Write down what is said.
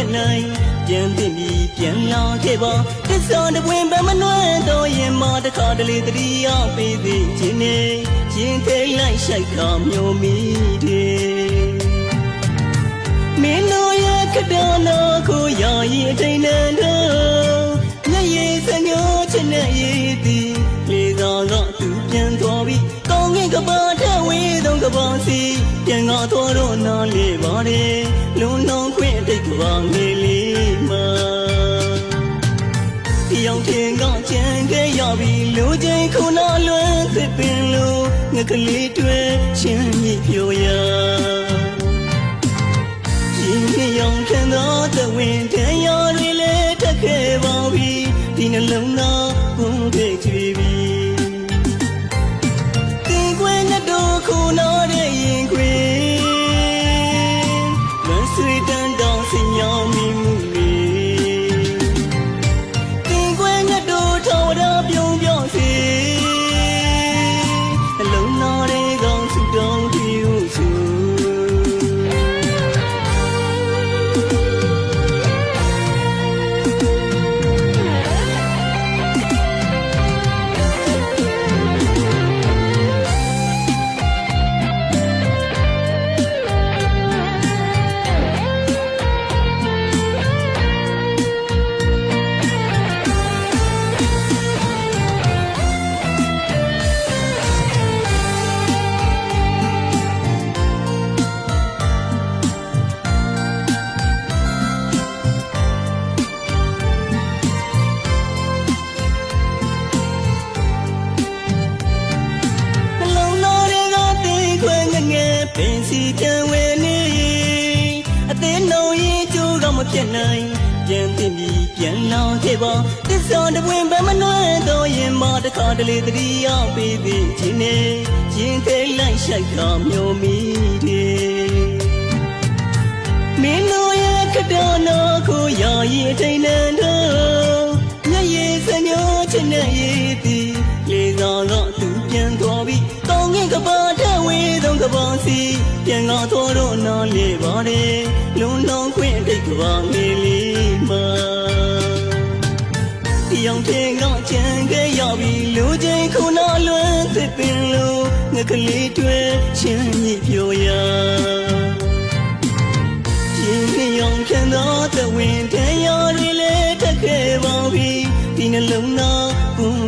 က်နိုင်ပြန်သိပြီးပြန်လာခဲ့ပါတစ္ဆာတပွင့်ပဲမနှွမ်းတော့ရင်မတခါတလေတတိယပေးသေးခြင်းနဲ့ရင်ထိတ်လိုက်ရှိုက်ခါမျိုးမိတယ်မင်းတို့ရဲ့ကတော်တော်ကိုရာရင်အထိန်နဲ့တော့မျက်ရည်စညိုးချင်တဲ့ရည်သည်လေသာကသူပြန်သွားပြီးကောင်းကင်ကပါထက်ဝေးသောကပါစီပြန်ငါတော်တော့နားလေပါတယ် ပြီလူချင်းခုနလွမ်းသစ်ပင်လိုငကလေးတွေချင်းမြပြိုရရင်မြရောင်ခံသောတဝင်းတန်ရတွေလည်းတက်ခဲ့ပါပြီဒီနှလုံးသား ဖြစ်နိုင်ပြန်သိပြီးပြန်လောင်ခဲ့ပါတစ္ဆာတပွင့်ပဲမနှွမ်းတော့ရင်မတခါတလေတတိယပေးပြီးခြင်းနဲ့ရင်ထိတ်လိုက်ရှိုက်တာမျိုးမိတယ်မင်းတို့ရဲ့ကတော်တော်ကိုရာရင်ထိန်နေတော့မျက်ရည်စညိုးချင်တဲ့ရည်သည်လေသာကသူပြန်သွားပြီးကောင်းကင်ကပါထက်ဝေးသောကပါစီပြန်လာတော်တော့နားလေပါတယ်လုံလုံးခွ ဘာမီလီမာရောင်ပြင်းကကြံခဲ့ရပြီလူချင်းခုနလွန်းသစ်ပင်လိုငါကလေးတွေချင်းမြည်ပြော်ရာရင်နှယောင်ခံတော့တဝင်းတရားတွေလဲတက်ခဲ့ပါပြီဒီနှလုံးသားကုန်